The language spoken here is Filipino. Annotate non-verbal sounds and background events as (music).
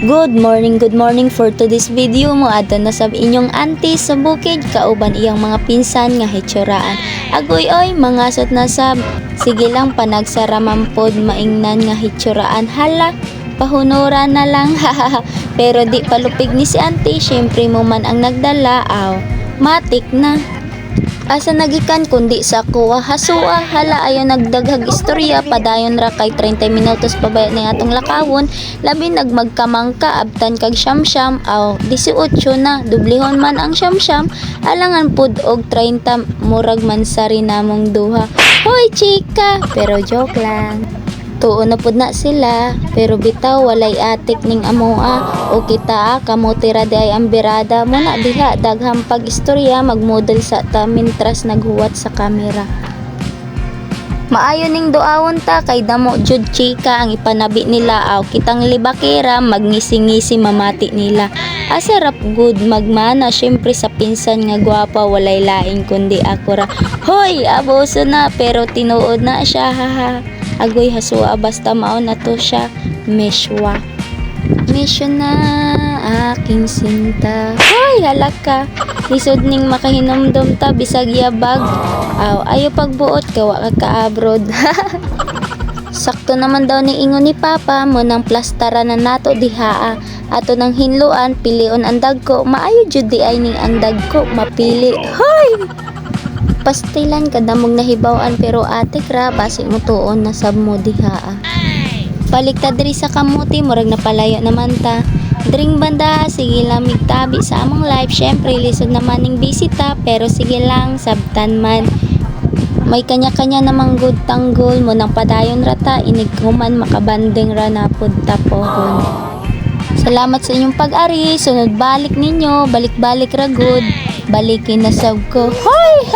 Good morning, good morning for today's video mo adto na sab inyong auntie sa bukid kauban iyang mga pinsan nga hitsuraan. Agoy oy mga sot na sab. Sige lang panagsaraman pod maingnan nga hitsuraan. Hala, pahunuran na lang. (laughs) Pero di palupig ni si auntie, syempre mo man ang nagdala aw. Matik na. Asa nagikan kundi sa kuha. Hasua hala ayo nagdaghag istorya. Padayon ra kay 30 minutos pa ba ni atong lakawon. Labi nagmagkamangka abtan kag syamsyam aw 18 na. Dublihon man ang syamsyam alangan pud og 30 murag man sari namong duha. Hoy chika! Pero joke lang Tuo na pud na sila, pero bitaw walay atik ning amoa o kita kamo tira di ay ang birada mo na diha daghang pag istorya magmodel sa ta mintras naghuwat sa kamera. Maayo ning duawon ta kay damo jud chika ang ipanabi nila aw kitang libakira magngisi-ngisi mamati nila. Asarap good magmana syempre sa pinsan nga gwapa walay laing kundi ako ra. Hoy, abuso na pero tinuod na siya haha. Agoy hasua basta mao na to siya. Meshwa. Mission na aking sinta. Hoy, halaka. Lisod ning makahinomdom ta bisag yabag. Aw, ayo pagbuot kawa ka ka-abroad. (laughs) Sakto naman daw ni ingon ni Papa mo nang plastara na nato dihaa. Ato nang hinluan, pilion ang dagko. Maayo jud di ay ning ang dagko mapili. Hoy! Pastilan kadamog nahibawan pero ate kra basi mo tuon na sab mo dihaa. Baliktad diri sa kamuti, murag napalayo naman ta. Dring banda, sige lang migtabi sa among life. Syempre, lisod naman ning bisita, pero sige lang, sabtan man. May kanya-kanya namang good tanggol mo nang padayon rata, inig man makabanding ra na pud tapohon. Salamat sa inyong pag-ari, sunod balik ninyo, balik-balik ra good. Balikin na sab ko. Hoy!